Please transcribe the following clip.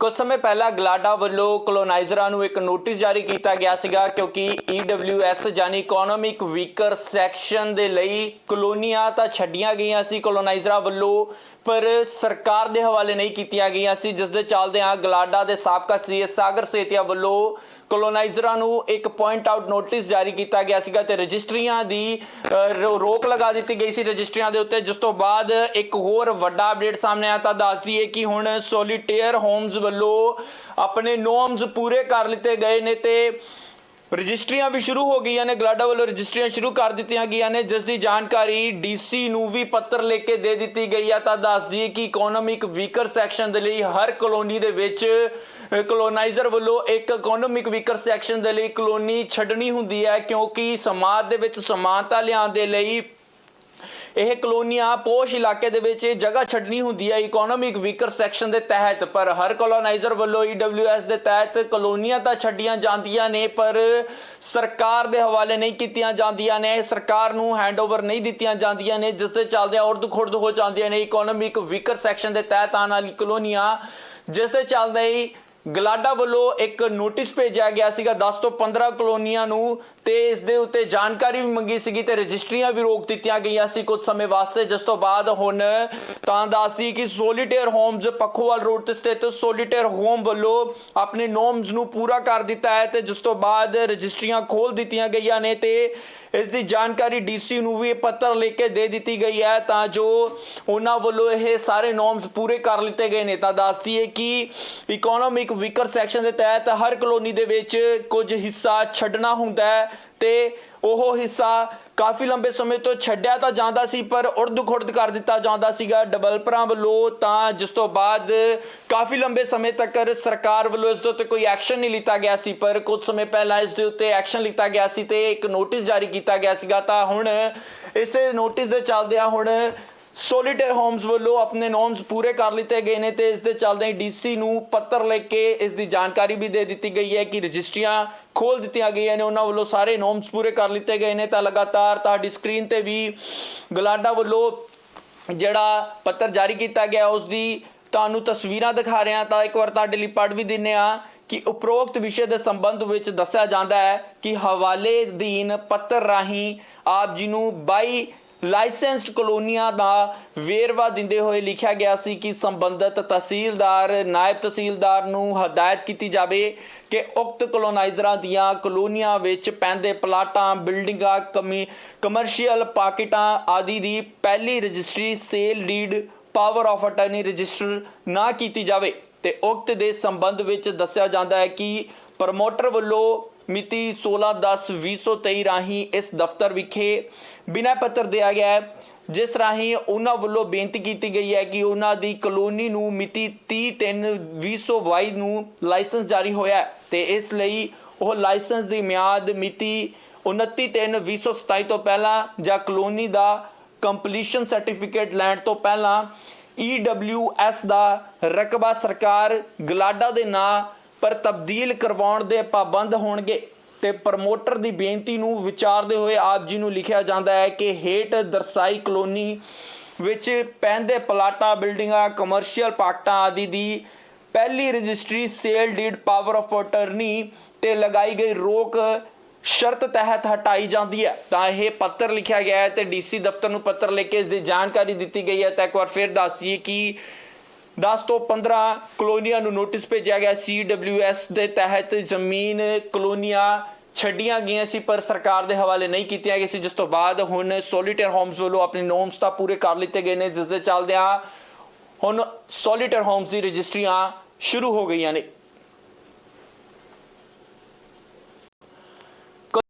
ਕੁਝ ਸਮੇਂ ਪਹਿਲਾਂ ਗਲਾਡਾ ਵੱਲੋਂ ਕਲੋਨਾਈਜ਼ਰਾਂ ਨੂੰ ਇੱਕ ਨੋਟਿਸ ਜਾਰੀ ਕੀਤਾ ਗਿਆ ਸੀਗਾ ਕਿਉਂਕਿ EWS ਯਾਨੀ ਇਕਨੋਮਿਕ ਵੀਕਰ ਸੈਕਸ਼ਨ ਦੇ ਲਈ ਕਲੋਨੀਆਂ ਤਾਂ ਛੱਡੀਆਂ ਗਈਆਂ ਸੀ ਕਲੋਨਾਈਜ਼ਰਾਂ ਵੱਲੋਂ, ਪਰ ਸਰਕਾਰ ਦੇ ਹਵਾਲੇ ਨਹੀਂ ਕੀਤੀਆਂ ਗਈਆਂ ਸੀ, ਜਿਸ ਦੇ ਚੱਲਦੇ ਆ ਗਲਾਡਾ ਦੇ ਸਾਬਕਾ ਸੀਐਸ ਸਾਗਰ ਸੇਤੀਆ ਵੱਲੋਂ ਕਲੋਨਾਈਜ਼ਰਾਂ ਨੂੰ ਇੱਕ ਪੁਆਇੰਟ ਆਊਟ ਨੋਟਿਸ ਜਾਰੀ ਕੀਤਾ ਗਿਆ ਸੀਗਾ ਤੇ ਰਜਿਸਟਰੀਆਂ ਦੀ ਰੋ- ਰੋਕ ਲਗਾ ਦਿੱਤੀ ਗਈ ਸੀ ਰਜਿਸਟਰੀਆਂ ਦੇ ਉੱਤੇ। ਜਿਸ ਤੋਂ ਬਾਅਦ ਇੱਕ ਹੋਰ ਵੱਡਾ ਅਪਡੇਟ ਸਾਹਮਣੇ ਆਇਆ ਤਾਂ ਦੱਸ ਦਈਏ ਕਿ ਹੁਣ ਸੋਲੀਟੇਅਰ ਹੋਮਸ ਵੱਲੋਂ ਆਪਣੇ ਨੋਰਮਸ ਪੂਰੇ ਕਰ ਲਿੱਤੇ ਗਏ ਨੇ ਤੇ ਰਜਿਸਟਰੀਆਂ ਵੀ ਸ਼ੁਰੂ ਹੋ ਗਈਆਂ ਨੇ, ਗਲਾਡਾ ਵੱਲੋਂ ਰਜਿਸਟਰੀਆਂ ਸ਼ੁਰੂ ਕਰ ਦਿੱਤੀਆਂ ਗਈਆਂ ਨੇ, ਜਿਸ ਦੀ ਜਾਣਕਾਰੀ ਡੀਸੀ ਨੂੰ ਵੀ ਪੱਤਰ ਲਿਖ ਕੇ ਦੇ ਦਿੱਤੀ ਗਈ ਆ, ਤਾਂ ਦੱਸ ਦਈਏ ਕਿ ਇਕਨੋਮਿਕ ਵੀਕਰ ਸੈਕਸ਼ਨ ਦੇ ਲਈ, ਹਰ ਕਲੋਨੀ ਦੇ ਵਿੱਚ ਕਲੋਨਾਈਜ਼ਰ ਵੱਲੋਂ ਇੱਕ ਇਕਨੋਮਿਕ ਵੀਕਰ ਸੈਕਸ਼ਨ ਦੇ ਲਈ ਕਲੋਨੀ ਛੱਡਣੀ ਹੁੰਦੀ ਹੈ, ਕਿਉਂਕਿ ਸਮਾਜ ਦੇ ਵਿੱਚ ਸਮਾਨਤਾ ਲਿਆਉਣ ਦੇ ਲਈ ਇਹ ਕਲੋਨੀਆਂ ਪੋਸ਼ ਇਲਾਕੇ ਦੇ ਵਿੱਚ ਜਗ੍ਹਾ ਛੱਡਣੀ ਹੁੰਦੀ ਹੈ ਇਕਨੋਮਿਕ ਵੀਕਰ ਸੈਕਸ਼ਨ ਦੇ ਤਹਿਤ, ਪਰ ਹਰ ਕਲੋਨਾਈਜ਼ਰ ਵੱਲੋਂ EWS ਦੇ ਤਹਿਤ ਕਲੋਨੀਆਂ ਤਾਂ ਛੱਡੀਆਂ ਜਾਂਦੀਆਂ ਨੇ, ਪਰ ਸਰਕਾਰ ਦੇ ਹਵਾਲੇ ਨਹੀਂ ਕੀਤੀਆਂ ਜਾਂਦੀਆਂ ਨੇ, ਸਰਕਾਰ ਨੂੰ ਹੈਂਡਓਵਰ ਨਹੀਂ ਦਿੱਤੀਆਂ ਜਾਂਦੀਆਂ ਨੇ, ਜਿਸ ਦੇ ਚੱਲਦੇ ਉਰਦ ਖੁਰਦ ਹੋ ਜਾਂਦੀਆਂ ਨੇ ਇਕਨੋਮਿਕ ਵੀਕਰ ਸੈਕਸ਼ਨ ਦੇ ਤਹਿਤ ਆਉਣ ਵਾਲੀ ਕਲੋਨੀਆਂ, ਜਿਸ ਦੇ ਚੱਲਦੇ ਹੀ ਗਲਾਡਾ ਵੱਲੋਂ ਇੱਕ ਨੋਟਿਸ ਭੇਜਿਆ ਗਿਆ ਸੀਗਾ 10 ਤੋਂ 15 ਕਲੋਨੀਆਂ ਨੂੰ ਤੇ ਇਸ ਦੇ ਉੱਤੇ ਜਾਣਕਾਰੀ ਵੀ ਮੰਗੀ ਸੀਗੀ ਤੇ ਰਜਿਸਟਰੀਆਂ ਵੀ ਰੋਕ ਦਿੱਤੀਆਂ ਗਈਆਂ ਸੀ ਕੁਝ ਸਮੇਂ ਵਾਸਤੇ। ਜਿਸ ਤੋਂ ਬਾਅਦ ਹੁਣ ਤਾਂ ਦੱਸਦੀ ਕਿ ਸੋਲੀਟੇਅਰ ਹੋਮਸ ਪੱਖੋਵਾਲ ਰੋਡ ਤੇ ਸਥਿਤ ਸੋਲੀਟੇਅਰ ਹੋਮ ਵੱਲੋਂ ਆਪਣੇ ਨੋਰਮਸ ਨੂੰ ਪੂਰਾ ਕਰ ਦਿੱਤਾ ਹੈ ਤੇ ਜਿਸ ਤੋਂ ਬਾਅਦ ਰਜਿਸਟਰੀਆਂ ਖੋਲ ਦਿੱਤੀਆਂ ਗਈਆਂ ਨੇ ਤੇ ਇਸ ਦੀ ਜਾਣਕਾਰੀ ਡੀਸੀ ਨੂੰ ਵੀ ਪੱਤਰ ਲਿਖ ਕੇ ਦੇ ਦਿੱਤੀ ਗਈ ਹੈ ਤਾਂ ਜੋ ਉਹਨਾਂ ਵੱਲੋਂ ਇਹ ਸਾਰੇ ਨੋਰਮਸ ਪੂਰੇ ਕਰ ਲਿੱਤੇ ਗਏ ਨੇ। ਤਾਂ ਦੱਸਦੀ ਹੈ ਕਿ ਇਕਨੋਮਿਕ ਵੀਕਰ ਸੈਕਸ਼ਨ ਦੇ ਤਹਿਤ ਹਰ ਕਲੋਨੀ ਦੇ ਵਿੱਚ ਕੁਝ ਹਿੱਸਾ ਛੱਡਣਾ ਹੁੰਦਾ ਹੈ। ਤੇ ਉਹ ਹਿੱਸਾ ਕਾਫੀ ਲੰਬੇ ਸਮੇਂ ਤੋਂ ਛੱਡਿਆ ਤਾਂ ਜਾਂਦਾ ਸੀ, ਪਰ ਉਰਦ ਖੁਰਦ ਕਰ ਦਿੱਤਾ ਜਾਂਦਾ ਸੀਗਾ। ਡਿਵੈਲਪਰਾਂ ਵੱਲੋਂ ਤਾਂ ਜਿਸ ਤੋਂ ਬਾਅਦ ਕਾਫੀ ਲੰਬੇ ਸਮੇਂ ਤੱਕ ਸਰਕਾਰ ਵੱਲੋਂ ਇਸ ਦੇ ਉੱਤੇ ਕੋਈ ਐਕਸ਼ਨ ਨਹੀਂ ਲਿੱਤਾ ਗਿਆ ਸੀ, ਪਰ ਕੁਝ ਸਮੇਂ ਪਹਿਲਾਂ ਇਸ ਦੇ ਉੱਤੇ ਐਕਸ਼ਨ ਲਿੱਤਾ ਗਿਆ ਸੀ ਤੇ ਇੱਕ ਨੋਟਿਸ ਜਾਰੀ ਕੀਤਾ ਗਿਆ ਸੀਗਾ। ਤਾਂ ਹੁਣ ਇਸੇ ਨੋਟਿਸ ਦੇ ਚੱਲਦਿਆਂ ਹੁਣ ਸੋਲੀਟੇਅਰ ਹੋਮਸ ਵੱਲੋਂ ਆਪਣੇ ਨੋਮਸ ਪੂਰੇ ਕਰ ਲਿੱਤੇ ਗਏ ਨੇ ਤੇ ਇਸ ਦੇ ਚੱਲਦੇ ਡੀਸੀ ਨੂੰ ਪੱਤਰ ਲਿਖ ਕੇ ਇਸ ਦੀ ਜਾਣਕਾਰੀ ਵੀ ਦੇ ਦਿੱਤੀ ਗਈ ਹੈ ਕਿ ਰਜਿਸਟਰੀਆਂ ਖੋਲ ਦਿੱਤੀਆਂ ਗਈਆਂ ਨੇ, ਉਹਨਾਂ ਵੱਲੋਂ ਸਾਰੇ ਨੋਮਸ ਪੂਰੇ ਕਰ ਲਿੱਤੇ ਗਏ ਨੇ। ਤਾਂ ਲਗਾਤਾਰ ਤੁਹਾਡੀ ਸਕਰੀਨ ਤੇ ਵੀ ਗਲਾਡਾ ਵੱਲੋਂ ਜਿਹੜਾ ਪੱਤਰ ਜਾਰੀ ਕੀਤਾ ਗਿਆ, ਉਸ ਦੀ ਤੁਹਾਨੂੰ ਤਸਵੀਰਾਂ ਦਿਖਾ ਰਿਹਾ। ਤਾਂ ਇੱਕ ਵਾਰ ਤੁਹਾਡੇ ਲਈ ਪੜ੍ਹ ਵੀ ਦਿੰਨੇ ਆ ਕਿ ਉਪਰੋਕਤ ਵਿਸ਼ੇ ਦੇ ਸੰਬੰਧ ਵਿੱਚ ਦੱਸਿਆ ਜਾਂਦਾ ਹੈ ਕਿ ਹਵਾਲੇ ਦੀਨ ਪੱਤਰ ਰਾਹੀਂ ਆਪ ਜੀ ਨੂੰ 22 ਲਾਇਸੈਂਸਡ ਕਲੋਨੀਆਂ ਦਾ ਵੇਰਵਾ ਦਿੰਦੇ ਹੋਏ ਲਿਖਿਆ ਗਿਆ ਸੀ ਕਿ ਸੰਬੰਧਿਤ ਤਹਿਸੀਲਦਾਰ, ਨਾਇਬ ਤਹਿਸੀਲਦਾਰ ਨੂੰ ਹਦਾਇਤ ਕੀਤੀ ਜਾਵੇ ਕਿ ਉਕਤ ਕਲੋਨਾਈਜ਼ਰਾਂ ਦੀਆਂ ਕਲੋਨੀਆਂ ਵਿੱਚ ਪੈਂਦੇ ਪਲਾਟਾਂ, ਬਿਲਡਿੰਗਾਂ, ਕਮੀ ਕਮਰਸ਼ੀਅਲ ਪਾਕਿਟਾਂ ਆਦਿ ਦੀ ਪਹਿਲੀ registry sale deed power of attorney register ਨਾ ਕੀਤੀ ਜਾਵੇ। ਤੇ ਉਕਤ ਦੇ ਸੰਬੰਧ ਵਿੱਚ ਦੱਸਿਆ ਜਾਂਦਾ ਹੈ ਕਿ ਪ੍ਰਮੋਟਰ ਵੱਲੋਂ ਮਿਤੀ 16/10/2023 ਰਾਹੀਂ ਇਸ ਦਫ਼ਤਰ ਵਿਖੇ ਬਿਨਾਂ ਪੱਤਰ ਦਿਆ ਗਿਆ ਹੈ, ਜਿਸ ਰਾਹੀਂ ਉਹਨਾਂ ਵੱਲੋਂ ਬੇਨਤੀ ਕੀਤੀ ਗਈ ਹੈ ਕਿ ਉਹਨਾਂ ਦੀ ਕਲੋਨੀ ਨੂੰ ਮਿਤੀ 30/3/2022 ਨੂੰ ਲਾਇਸੈਂਸ ਜਾਰੀ ਹੋਇਆ ਹੈ ਤੇ ਇਸ ਲਈ ਉਹ ਲਾਇਸੈਂਸ ਦੀ ਮਿਆਦ ਮਿਤੀ 29/3/2027 ਤੋਂ ਪਹਿਲਾਂ ਜਾਂ ਕਲੋਨੀ ਦਾ ਕੰਪਲੀਸ਼ਨ ਸਰਟੀਫਿਕੇਟ ਲੈਣ ਤੋਂ ਪਹਿਲਾਂ EWS ਦਾ ਰਕਬਾ ਸਰਕਾਰ ਗਲਾਡਾ ਦੇ ਨਾਂ ਪਰ ਤਬਦੀਲ ਕਰਵਾਉਣ ਦੇ ਪਾਬੰਦ ਹੋਣਗੇ ਤੇ ਪ੍ਰਮੋਟਰ ਦੀ ਬੇਨਤੀ ਨੂੰ ਵਿਚਾਰਦੇ ਹੋਏ ਆਪ ਜੀ ਨੂੰ ਲਿਖਿਆ ਜਾਂਦਾ ਹੈ ਕਿ ਹੇਠ ਦਰਸਾਈ ਕਲੋਨੀ ਵਿੱਚ ਪੈਂਦੇ ਪਲਾਟਾਂ, ਬਿਲਡਿੰਗਾਂ ਕਮਰਸ਼ੀਅਲ ਪਾਕਟਾਂ ਆਦਿ ਦੀ ਪਹਿਲੀ registry sale deed power of attorney ਤੇ ਲਗਾਈ ਗਈ ਰੋਕ ਸ਼ਰਤ ਤਹਿਤ ਹਟਾਈ ਜਾਂਦੀ ਹੈ। ਤਾਂ ਇਹ ਪੱਤਰ ਲਿਖਿਆ ਗਿਆ ਹੈ ਤੇ ਡੀਸੀ ਦਫ਼ਤਰ ਨੂੰ ਪੱਤਰ ਲਿਖ ਕੇ ਇਸ ਦੀ ਜਾਣਕਾਰੀ ਦਿੱਤੀ ਗਈ ਹੈ। ਤਾਂ ਇੱਕ ਵਾਰ ਫਿਰ ਦੱਸੀਏ ਕਿ 10 ਤੋਂ 15 ਕਲੋਨੀਆਂ ਨੂੰ ਨੋਟਿਸ ਭੇਜਿਆ ਗਿਆ CWS ਦੇ ਤਹਿਤ ਜ਼ਮੀਨ ਕਲੋਨੀਆਂ ਛੱਡੀਆਂ ਗਈਆਂ ਸੀ, ਪਰ ਸਰਕਾਰ ਦੇ ਹਵਾਲੇ ਨਹੀਂ ਕੀਤੀਆਂ ਗਈਆਂ ਸੀ, ਜਿਸ ਤੋਂ ਬਾਅਦ ਹੁਣ ਸੋਲੀਟੇਅਰ ਹੋਮਸ ਵੱਲੋਂ ਆਪਣੇ ਨੋਮਸ ਤਾਂ ਪੂਰੇ ਕਰ ਲਿੱਤੇ ਗਏ ਨੇ, ਜਿਸ ਦੇ ਚੱਲਦਿਆਂ ਹੁਣ ਸੋਲੀਟੇਅਰ ਹੋਮਸ ਦੀ ਰਜਿਸਟਰੀਆਂ ਸ਼ੁਰੂ ਹੋ ਗਈਆਂ ਨੇ।